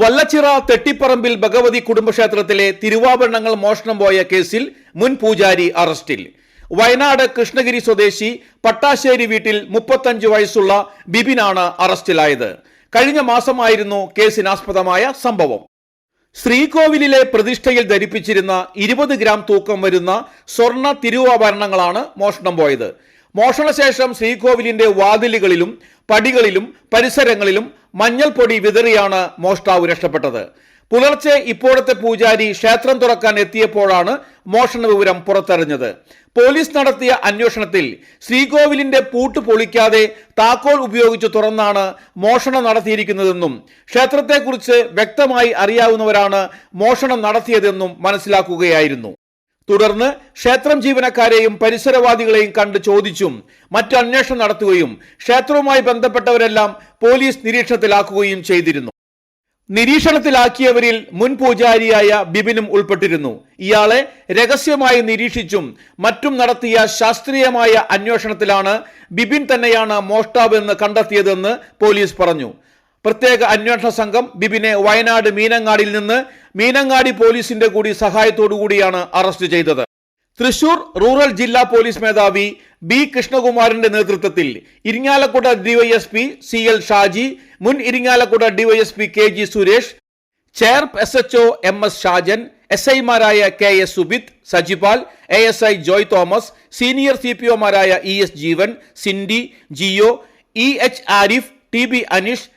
വല്ലച്ചിറ തെട്ടിപ്പറമ്പിൽ ഭഗവതി കുടുംബക്ഷേത്രത്തിലെ തിരുവാഭരണങ്ങൾ മോഷണം പോയ കേസിൽ മുൻ പൂജാരി അറസ്റ്റിൽ. വയനാട് കൃഷ്ണഗിരി സ്വദേശി പട്ടാശ്ശേരി വീട്ടിൽ മുപ്പത്തഞ്ച് വയസ്സുള്ള ബിബിനാണ് അറസ്റ്റിലായത്. കഴിഞ്ഞ മാസമായിരുന്നു കേസിനാസ്പദമായ സംഭവം. ശ്രീകോവിലിലെ പ്രതിഷ്ഠയിൽ ധരിപ്പിച്ചിരുന്ന ഇരുപത് ഗ്രാം തൂക്കം വരുന്ന സ്വർണ തിരുവാഭരണങ്ങളാണ് മോഷണം പോയത്. മോഷണശേഷം ശ്രീകോവിലിന്റെ വാതിലുകളിലും പടികളിലും പരിസരങ്ങളിലും മഞ്ഞൾപ്പൊടി വിതറിയാണ് മോഷ്ടാവ് രക്ഷപ്പെട്ടത്. പുലർച്ചെ ഇപ്പോഴത്തെ പൂജാരി ക്ഷേത്രം തുറക്കാൻ എത്തിയപ്പോഴാണ് മോഷണ വിവരം പുറത്തറിഞ്ഞത്. പോലീസ് നടത്തിയ അന്വേഷണത്തിൽ ശ്രീകോവിലിന്റെ പൂട്ട് പൊളിക്കാതെ താക്കോൽ ഉപയോഗിച്ച് തുറന്നാണ് മോഷണം നടത്തിയിരിക്കുന്നതെന്നും ക്ഷേത്രത്തെക്കുറിച്ച് വ്യക്തമായി അറിയാവുന്നവരാണ് മോഷണം നടത്തിയതെന്നും മനസ്സിലാക്കുകയായിരുന്നു. തുടർന്ന് ക്ഷേത്രം ജീവനക്കാരെയും പരിസരവാദികളെയും കണ്ട് ചോദിച്ചും മറ്റു അന്വേഷണം നടത്തുകയും ക്ഷേത്രവുമായി ബന്ധപ്പെട്ടവരെല്ലാം പോലീസ് നിരീക്ഷണത്തിലാക്കുകയും ചെയ്തിരുന്നു. നിരീക്ഷണത്തിലാക്കിയവരിൽ മുൻ പൂജാരിയായ ബിബിനും ഉൾപ്പെട്ടിരുന്നു. ഇയാളെ രഹസ്യമായി നിരീക്ഷിച്ചും മറ്റും നടത്തിയ ശാസ്ത്രീയമായ അന്വേഷണത്തിലാണ് ബിബിൻ തന്നെയാണ് മോഷ്ടാവ് എന്ന് കണ്ടെത്തിയതെന്ന് പോലീസ് പറഞ്ഞു. പ്രത്യേക അന്വേഷണ സംഘം ബിബിനെ വയനാട് മീനങ്ങാടിയിൽ നിന്ന് മീനങ്ങാടി പോലീസിന്റെ കൂടി സഹായത്തോടു കൂടിയാണ് അറസ്റ്റ് ചെയ്തത്. തൃശൂർ റൂറൽ ജില്ലാ പോലീസ് മേധാവി ബി കൃഷ്ണകുമാറിന്റെ നേതൃത്വത്തിൽ Irinjalakuda DYSP C L Shaji മുൻ Irinjalakuda DYSP K G Suresh chair S H O M S Shajan S ഐമാരായ K S Subith Sajipal A S I Joy Thomas senior C P ഒമാരായ E S Jeevan Cindy Jio E H Arif T B Aneesh